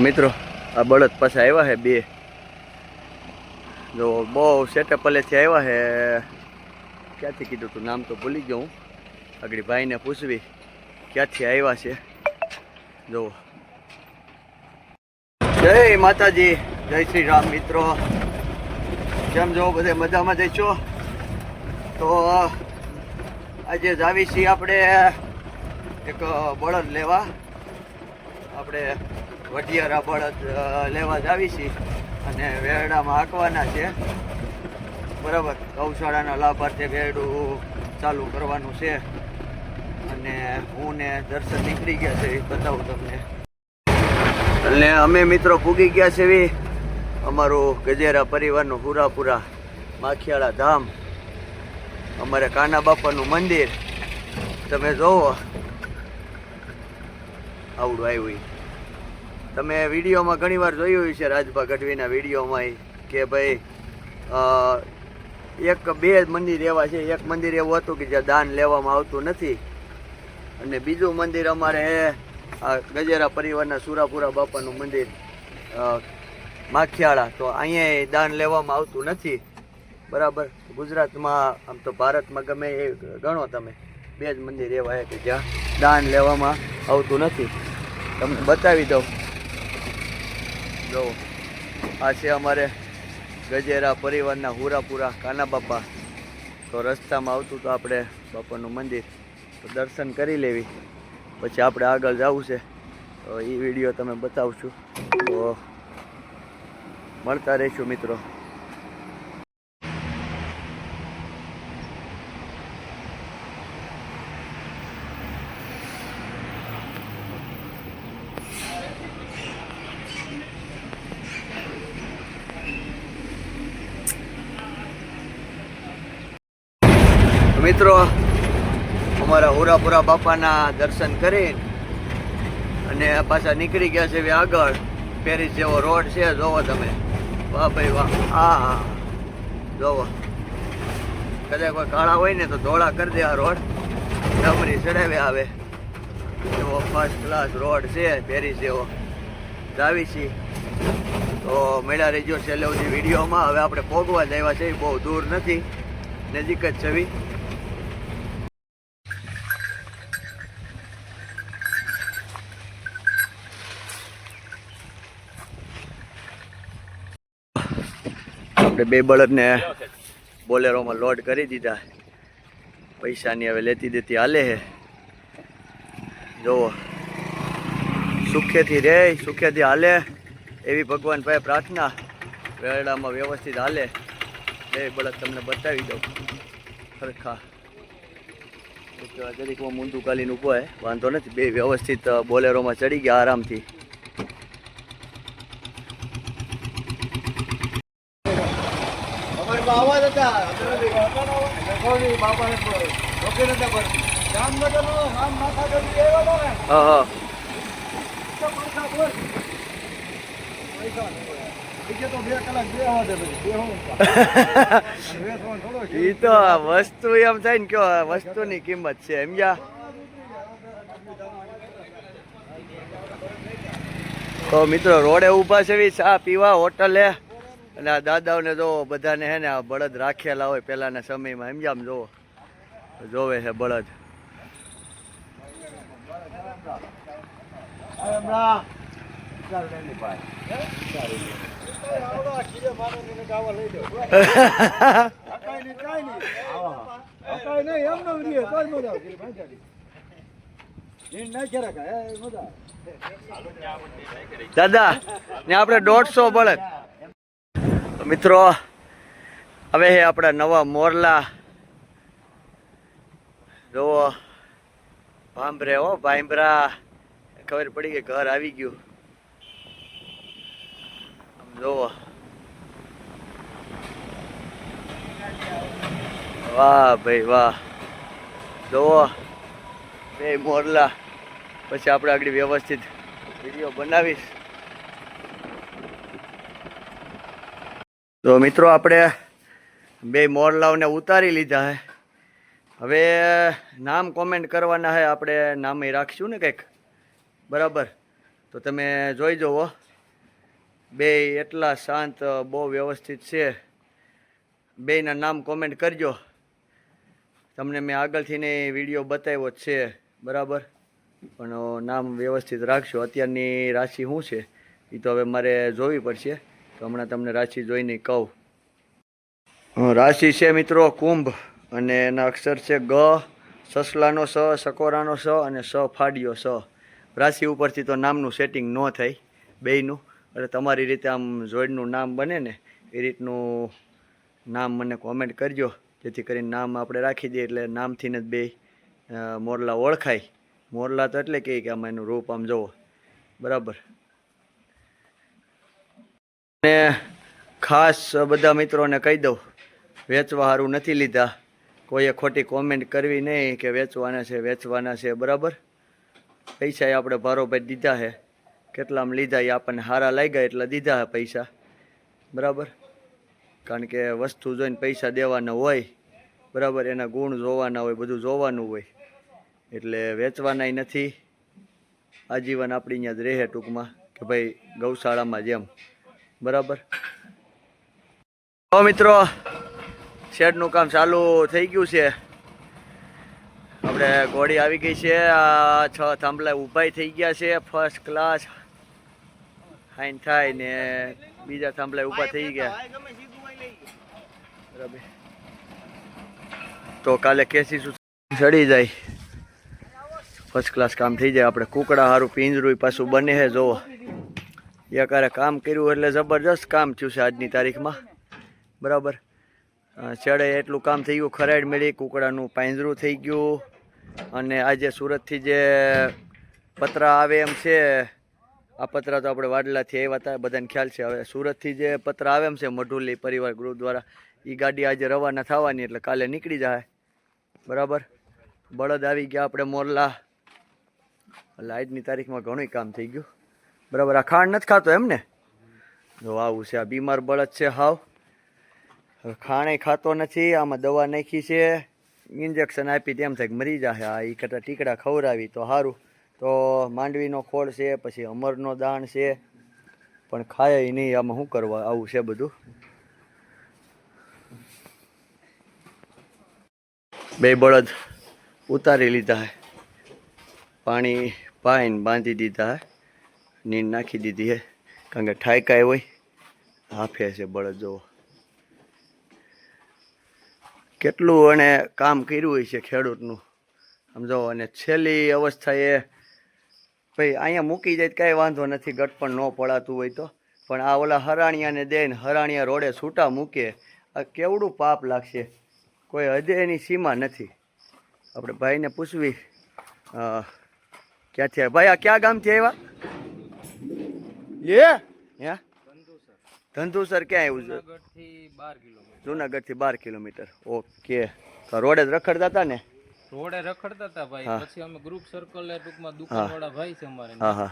મિત્રો, આ બળદ પાસે આવ્યા છે બે. જો, બહુ સેટઅપ પલેથી આવ્યા છે. ક્યાંથી કીધું તું? નામ તો ભૂલી ગયો હું. આગળ ભાઈને પૂછવી, ક્યાંથી આવ્યા છે? જો. જય માતાજી, જય શ્રી રામ મિત્રો. કેમ જો બધે મજામાં જઈ છો? તો, આજે જાવી છીએ આપણે એક બળદ લેવા. આપણે વઢિયારા બળદ લેવા જ આવી છીએ અને વેરડામાં હાંકવાના છે. બરાબર, ગૌશાળાના લાભાર્થે વેરડું ચાલુ કરવાનું છે. અને હું ને દર્શન નીકળી ગયા છે, એ બતાવું તમને. એટલે અમે મિત્રો પૂગી ગયા છે એવી અમારું ગજેરા પરિવારનું પૂરાપુરા માખિયાળા ધામ. અમારે કાના બાપાનું મંદિર. તમે જોવો. આવડું આવ્યું. તમે વિડીયોમાં ઘણીવાર જોયું હશે રાજભા ગઢવીના વિડીયોમાં કે ભાઈ એક બે મંદિર એવા છે. એક મંદિર એવું હતું કે જ્યાં દાન લેવામાં આવતું નથી. અને બીજું મંદિર અમારે ગજેરા પરિવારના સુરાપુરા બાપાનું મંદિર માખિયાળા. તો અહીંયા દાન લેવામાં આવતું નથી. બરાબર? ગુજરાતમાં, આમ તો ભારતમાં ગમે એ ગણો તમે. બે જ મંદિર એવા છે કે જ્યાં દાન લેવામાં આવતું નથી. તમને બતાવી દઉં. જો આ છે અમારે ગજેરા પરિવારના હુરાપુરા કાના બાપા. તો રસ્તામાં આવતું તો આપણે બાપાનું મંદિર તો દર્શન કરી લેવી. પછી આપણે આગળ જવું છે. તો એ વીડિયો તમે બતાવશું. તો મળતા રહીશું મિત્રો. મિત્રો, અમારા હુરાપુરા બાપાના દર્શન કરી અને પાછા નીકળી ગયા છે હવે આગળ. પેરિસ જેવો રોડ છે, જોવો તમે. વાહ ભાઈ વાહ. હા હા. જોવો. કદાચ કોઈ કાળા હોય ને તો ધોળા કરી દે આ રોડ ડમરી ચડાવે આવે. એવો ફર્સ્ટ ક્લાસ રોડ છે પેરિસ જેવો. જાવી છીએ તો મેળા રહેજો છેલ્લે સુધી વિડીયોમાં. હવે આપણે પોગવા જવા છે બહુ દૂર નથી. નજીક જ છવી. આપણે બે બળદને બોલેરોમાં લોડ કરી દીધા. પૈસાની હવે લેતી દેતી હાલે હે. જોવો. સુખેથી રે, સુખેથી હાલે. એવી ભગવાન પાસે પ્રાર્થના. વેરડામાં વ્યવસ્થિત હાલે. બે બળદ તમને બતાવી દઉં. સરખા. જરીકમાં મૂંદું કાલીન ઊભો હે. વાંધો નથી. બે વ્યવસ્થિત બોલેરોમાં ચડી ગયા આરામથી. હા એ તો વસ્તુ એમ થાય ને કે વસ્તુની કિંમત છે એમ જા તો મિત્રો રોડે ઊભા છે ચા પીવા હોટલે. અને આ દાદાઓને જો બધાને હે ને આ બળદ રાખેલા હોય પહેલાંના સમયમાં, એમ જામ જોવો જોવે છે બળદ. દાદા, ને આપણે દોઢસો બળદ. મિત્રો, હવે હે આપણા નવા મોરલા. જોવો ભાંભરે હો, ભાંભરા. ખબર પડી કે ઘર આવી ગયું. આમ જોવો વાહ ભાઈ વાહ. જોવો બે મોરલા. પછી આપણે આગળ વ્યવસ્થિત વીડિયો બનાવીશ. તો મિત્રો આપણે બે મોરલાઓને ઉતારી લીધા હે. હવે નામ કોમેન્ટ કરવાના હે, આપણે નામે રાખીશું ને કંઈક? બરાબર? તો તમે જોઈ જુઓ બે એટલા શાંત બહુ વ્યવસ્થિત છે. બેયના નામ કોમેન્ટ કરજો. તમને મેં આગળથી ને વીડિયો બતાવ્યો જ છે. બરાબર? પણ નામ વ્યવસ્થિત રાખજો અત્યારની રાશિ શું છે? એ તો હવે મારે જોવી પડશે. તો હમણાં તમને રાશિ જોઈને કહું. રાશિ છે મિત્રો કુંભ, અને એના અક્ષર છે ગ, સસલાનો સ, સકોરાનો સ, અને સ ફાડ્યો સ. રાશિ ઉપરથી તો નામનું સેટિંગ ન થાય બેયનું. એટલે તમારી રીતે આમ જોડનું નામ બને ને, એ રીતનું નામ મને કોમેન્ટ કરજો. જેથી કરીને નામ આપણે રાખી દઈએ, એટલે નામથીને જ બે મોરલા ઓળખાય. મોરલા તો એટલે કે આમાં એનું રૂપ આમ જુઓ બરાબર. ને ખાસ બધા મિત્રોને કહી દઉં, વેચવા સારું નથી લીધા. કોઈએ ખોટી કોમેન્ટ કરવી નહીં કે વેચવાના છે વેચવાના છે, બરાબર? પૈસા એ આપણે ભારોભાઈ દીધા છે. કેટલામાં લીધા એ આપણને સારા લાગ્યા એટલે દીધા છે પૈસા. બરાબર? કારણ કે વસ્તુ જોઈને પૈસા દેવાના હોય, બરાબર? એના ગુણ જોવાના હોય, બધું જોવાનું હોય. એટલે વેચવાનાય નથી. આજીવન આપણી અહીંયા જ રહે ટૂંકમાં કે ભાઈ ગૌશાળામાં જેમ બરાબર. તો મિત્રો, શેડનું કામ ચાલુ થઈ ગયું છે. આપણે ઘોડી આવી ગઈ છે. આ છ થાંભલા ઊભા થઈ ગયા છે. ફર્સ્ટ ક્લાસ હાઈન થાય ને બીજા થાંભલા ઊભા થઈ ગયા. બરાબર. તો કાલે કેસી ચડી જાય. ફર્સ્ટ ક્લાસ કામ થઈ જાય. આપણે કુકડા સારું પિંજરું પાછું બને છે જોવો એકારે કામ કર્યું એટલે જબરજસ્ત કામ થયું છે આજની તારીખમાં. બરાબર. છેડે એટલું કામ થઈ ગયું ખરાડ મેળી, કુકડાનું પાંજરું થઈ ગયું. અને આજે સુરતથી જે પતરા આવે એમ છે, આ પતરા તો આપણે વાડલાથી આવ્યા હતા, બધાને ખ્યાલ છે. હવે સુરતથી જે પતરા આવે એમ છે, મઢુલી પરિવાર ગ્રુપ દ્વારા એ ગાડી આજે રવાના થવાની એટલે કાલે નીકળી જાય. બરાબર. બળદ આવી ગયા આપણે મોરલા. એટલે આજની તારીખમાં ઘણું કામ થઈ ગયું. બરાબર, આ ખાંડ નથી ખાતો એમ ને જો આવું છે, આ બીમાર બળદ છે, હાવ. ખાણે ખાતો નથી, આમાં દવા નાખી છે. ઇન્જેક્શન આપી તેમ થાય મરી જાય આ એ કરતાં ટીકડા ખવડાવી તો સારું તો માંડવીનો ખોળ છે, પછી અમરનો દાણ છે. પણ ખાય નહીં, આમાં શું કરવા આવું છે બધું? બે બળદ ઉતારી લીધા હે. પાણી પાઈને બાંધી દીધા હે. નીંદ નાખી દીધી હે. કારણ કે ઠાયકાય હોય. હાફે છે બળદ જોવો કેટલું અને કામ કર્યું હોય છે ખેડૂતનું. સમજો અને છેલ્લી અવસ્થા એ ભાઈ અહીંયા મૂકી જાય કાંઈ વાંધો નથી, ગટપણ ન પડાતું હોય તો. પણ આ ઓલા હરાણિયાને દઈને હરાણિયા રોડે છૂટા મૂકે, આ કેવડું પાપ લાગશે. કોઈ હદે એની સીમા નથી. આપણે ભાઈને પૂછવી ક્યાંથી ભાઈ, આ ક્યાં ગામથી આવ્યા? લે હે ધંધુસર. ક્યાં આવ્યું છે? જુનાગઢથી બાર કિલોમીટર. બાર કિલોમીટર. ઓકે. તો રોડે જ રખડતા હતા ને? રોડે રખડતા હતા ભાઈ પછી અમે ગ્રુપ સર્કલ એ ટૂંકમાં દુકાન વાળા ભાઈ છે અમારે હા હા.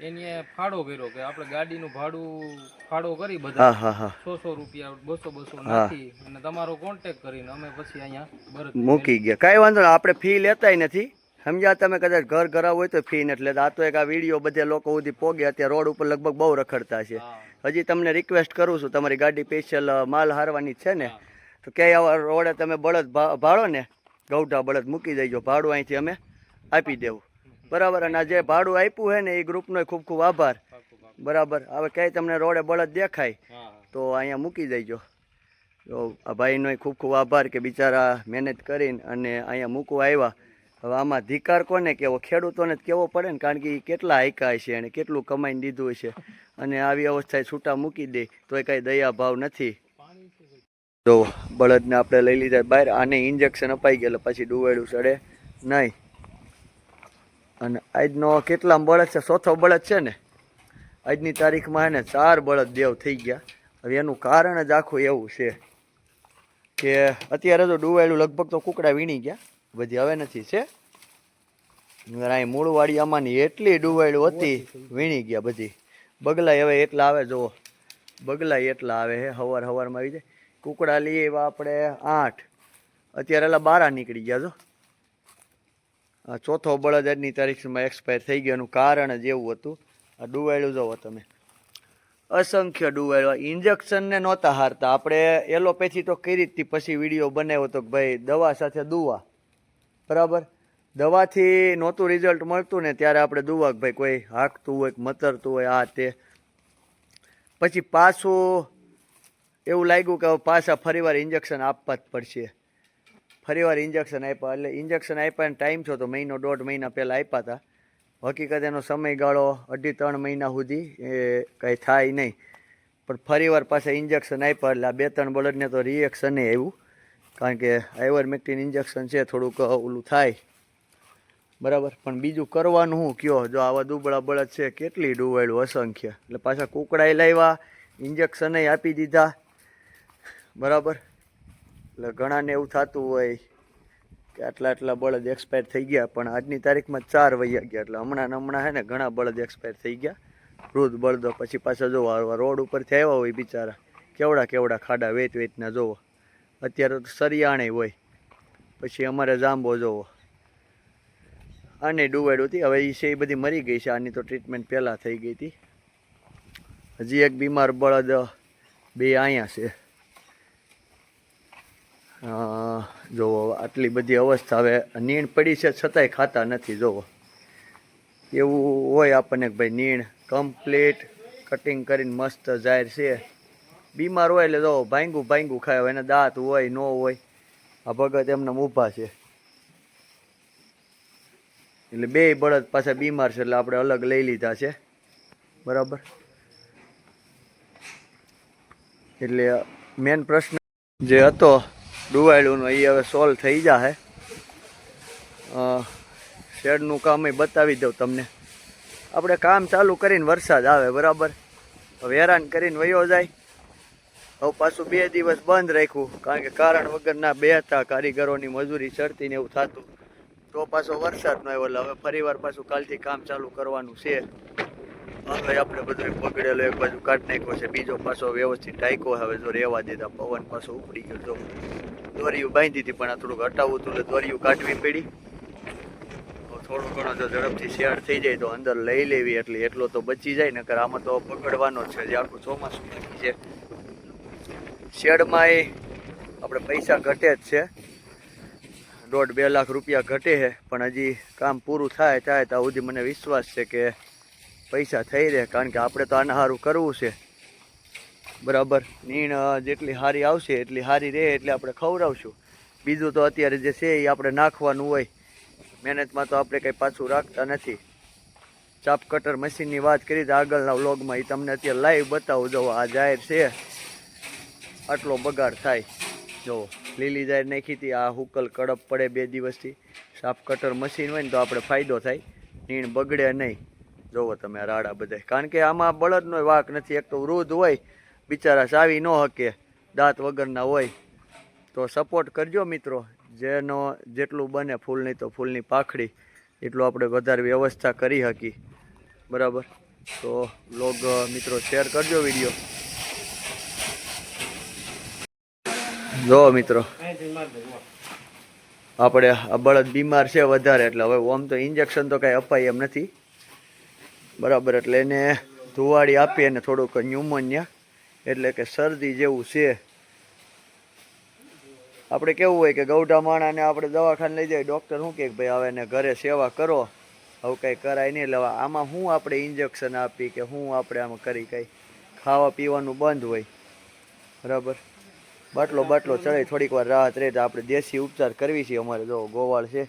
એની ફાળો કર્યો કે આપણે ગાડીનું ભાડું ફાળો કરી બધા. સો સો રૂપિયા બસો બસો. નાખી અને તમારો કોન્ટેક કરીને અમે પછી અહીંયા મૂકી ગયા. કઈ વાંધો આપણે ફી લેતાય નથી. સમજ્યા? તમે કદાચ ઘર કરાવવું હોય તો ફી નથી લેતા. આ તો એક આ વીડિયો બધે લોકો સુધી પોગે. અત્યારે રોડ ઉપર લગભગ બહુ રખડતા છે. હજી તમને રિક્વેસ્ટ કરું છું. તમારી ગાડી સ્પેશિયલ માલ હારવાની છે ને. તો ક્યાંય આવા રોડે તમે બળદ ભાડો ને ગૌઢા બળદ મૂકી દેજો. ભાડું અહીંથી અમે આપી દેવું. બરાબર. અને આ જે ભાડું આપ્યું છે ને એ ગ્રુપનો ખૂબ ખૂબ આભાર. બરાબર. હવે ક્યાંય તમને રોડે બળદ દેખાય તો અહીંયા મૂકી દેજો. તો આ ભાઈનો ખૂબ ખૂબ આભાર કે બિચારા મહેનત કરીને અને અહીંયા મૂકવા આવ્યા. હવે આમાં ધિકાર કોને કેવો? ખેડૂતોને જ કેવો પડે ને? કારણ કે એ કેટલા હાયકા છે અને કેટલું કમાઈને દીધું છે. અને આવી અવસ્થાએ છૂટા મૂકી દે તો એ કાંઈ દયા ભાવ નથી. તો બળદને આપણે લઈ લીધા બહાર, આને ઇન્જેક્શન અપાઈ ગયેલા, પછી ડુવાડું ચડે નહીં. અને આજનો કેટલા બળદ છે? ચોથો બળદ છે ને? આજની તારીખમાં એને ચાર બળદ દેવ થઈ ગયા. હવે એનું કારણ જ આખું એવું છે કે અત્યારે તો ડુવાડું લગભગ તો કુકડા વીણી ગયા. બધી હવે નથી છે. અહીં મૂળવાડી આમાંની એટલી ડુવાડું હતી, વીણી ગયા બધી. બગલાય હવે એટલા આવે, જુઓ. બગલાય એટલા આવે હે, હવાર હવારમાં આવી જાય. કુકડા લઈએ એવા આપણે આઠ. અત્યારે એલા બારા નીકળી ગયા, જો. આ ચોથો બળદ આજની તારીખમાં એક્સપાયર થઈ ગયો, એનું કારણ જ એવું હતું. આ ડુવાયેલું જુઓ તમે. અસંખ્ય ડુવાડ્યો ઇન્જેક્શનને નહોતા હારતા. આપણે એલોપેથી તો જ હતી પછી વીડિયો બનાવ્યો તો કે ભાઈ દવા સાથે દુવા. બરાબર? દવાથી નહોતું રિઝલ્ટ મળતું ને ત્યારે આપણે દુવાક ભાઈ કોઈ હાંકતું હોય મતરતું હોય, આ તે. પછી પાછું એવું લાગ્યું કે પાછા ફરીવાર ઇન્જેક્શન આપવા જ પડશે. ફરીવાર ઇન્જેક્શન આપ્યા, એટલે ઇન્જેક્શન આપ્યા ટાઈમ થયો તો મહિનો દોઢ મહિના પહેલાં આપ્યા હતા. હકીકત એનો સમયગાળો અઢી ત્રણ મહિના સુધી એ કંઈ થાય નહીં. પણ ફરીવાર પાછા ઇન્જેક્શન આપ્યા એટલે આ બે ત્રણ બળદને તો રિએક્શને આવ્યું. કારણ કે આઈવરમેક્ટિન ઇન્જેક્શન છે, થોડુંક ઓલું થાય. બરાબર? પણ બીજું કરવાનું હું કયો? જો આવા દુબળા બળદ છે, કેટલી ડુવાયેલું અસંખ્ય. એટલે પાછા કુકડાઈ લાવ્યા ઇન્જેક્શને આપી દીધા. બરાબર? એટલે ઘણાને એવું થતું હોય કે આટલા આટલા બળદ એક્સપાયર થઈ ગયા, પણ આજની તારીખમાં ચાર વૈયા ગયા. એટલે હમણાં હમણાં હે ને ઘણા બળદ એક્સપાયર થઈ ગયા. વૃદ્ધ બળદો પછી પાછા જોવા રોડ ઉપરથી આવ્યા હોય બિચારા, કેવડા કેવડા ખાડા વેચ વેચના જોવો. અત્યારે તો સરિયાણે હોય. પછી અમારે જાંબો જોવો. આને ડુવાડ હતી. હવે એ છે એ બધી મરી ગઈ છે. આની તો ટ્રીટમેન્ટ પહેલાં થઈ ગઈ હતી. હજી એક બીમાર બળદ, બે અહીંયા છે. જોવો, આટલી બધી અવસ્થા. હવે નીણ પડી છે, છતાંય ખાતા નથી, જોવો. એવું હોય આપણને કે ભાઈ નીણ કમ્પ્લીટ કટિંગ કરીને મસ્ત જાહેર છે. બીમાર હોય એટલે તો ભાંગું ભાંગું ખાય એને દાંત હોય, ન હોય, આ ભગત એમને ઊભા છે. એટલે બે બળદ પાછા બીમાર છે એટલે આપણે અલગ લઈ લીધા છે. બરાબર? એટલે મેન પ્રશ્ન જે હતો ડુવાયડુંનો એ હવે સોલ્વ થઈ જશે શેડનું કામ એ બતાવી દઉં તમને. આપણે કામ ચાલુ કરીને વરસાદ આવે, બરાબર? હવે હેરાન કરીને વયો જાય. હવે પાછું બે દિવસ બંધ રાખ્યું, કારણ કે કારણ વગરના બે હતા, કારીગરોની મજૂરી ચડતી ને એવું થતું. તો પાછો વરસાદ ન આવ્યો હવે ફરીવાર પાછું કાલથી કામ ચાલુ કરવાનું છે. હવે આપણે બધું પકડેલો, એક બાજુ કાટ નાખ્યો છે, બીજો પાછો વ્યવસ્થિત ટાઈકો હવે જો રહેવા દીધા, પવન પાછો ઉપડી ગયો તો દોરીયું બાંધી હતી, પણ આ થોડુંક હટાવવું હતું, એટલે દોરીયું કાઢવી પડી. થોડું ઘણો જો ઝડપથી શેડ થઈ જાય, તો અંદર લઈ લેવી, એટલે એટલો તો બચી જાય, નકર આમાં તો પકડવાનો છે, જે આખું ચોમાસું બાકી છે. શેડમાં એ આપણે પૈસા ઘટે જ છે. દોઢ બે લાખ રૂપિયા ઘટે છે, પણ હજી કામ પૂરું થાય થાય ત્યાં સુધી મને વિશ્વાસ છે કે પૈસા થઈ રહે, કારણ કે આપણે તો આના સારું કરવું છે. બરાબર? નીણ જેટલી સારી આવશે, એટલી સારી રહે, એટલે આપણે ખવડાવશું. બીજું તો અત્યારે જે છે એ આપણે નાખવાનું હોય. મહેનતમાં તો આપણે કંઈ પાછું રાખતા નથી. ચાપ કટર મશીનની વાત કરી, તો આગળના વ્લોગમાં એ તમને અત્યારે લાઈવ બતાવું, જો આ જાહેર છે. આટલો બગાડ થાય. જો લીલી જાહેર નાખી હતી, આ હુકલ કડપ પડે બે દિવસથી. સાફ કટર મશીન હોય ને તો આપણે ફાયદો થાય. નીણ બગડે નહીં. જોવો તમે રાડા બધા. કારણ કે આમાં બળદનો વાક નથી. એક તો વૃદ્ધ હોય, બિચારા ચાવી ન હકે, દાંત વગરના હોય. તો સપોર્ટ કરજો મિત્રો. જેનો જેટલું બને ફૂલની તો ફૂલની પાખડી. એટલું આપણે વધારે વ્યવસ્થા કરી શકી બરાબર? તો લોગ મિત્રો શેર કરજો વીડિયો. જો મિત્રો, આપણે આ બળદ બીમાર છે વધારે, એટલે હવે ઓમ તો ઇન્જેક્શન તો કાંઈ અપાય એમ નથી. બરાબર, એટલે એને ધુવાડી આપીએ અને થોડુંક ન્યુમોનિયા એટલે કે શરદી જેવું છે. આપણે કેવું હોય કે ગૌઢા માણાને આપણે દવાખાને લઈ જઈએ ડૉક્ટર શું કહે કે ભાઈ હવે એને ઘરે સેવા કરો આવું કંઈ કરાય નહીં, એટલે આમાં શું આપણે ઇન્જેક્શન આપી કે શું આપણે આમાં કરી કંઈ ખાવા પીવાનું બંધ હોય. બરાબર? બાટલો બાટલો ચડે થોડીક વાર રાહત રહે આપણે દેશી ઉપચાર કરવી છે અમારે જો, ગોવાળ છે.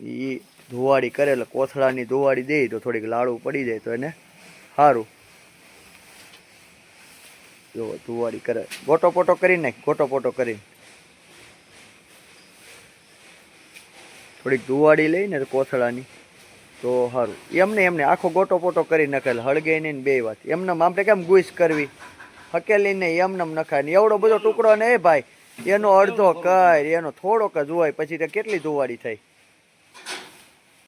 એ ધોવાડી કરે એટલે કોથળાની ધોવાડી દે તો થોડીક લાડુ પડી જાય તો એને સારું જો, ધોવાડી કરે. ગોટો પોટો કરીને ગોટો પોટો કરીને. થોડીક ધુવાડી લઈને કોથળાની તો સારું એમને એમને આખો ગોટો પોટો કરી નાખેલ, હળગે નહીં બે વાત. એમને આપણે કેમ ગુઈસ કરવી? હકેલી નહીં એમને એમ નખાય ને એવડો બધો ટુકડો ને ભાઈ, એનો અડધો કર, એનો થોડોક જ હોય, પછી તે કેટલી ધુવાડી થાય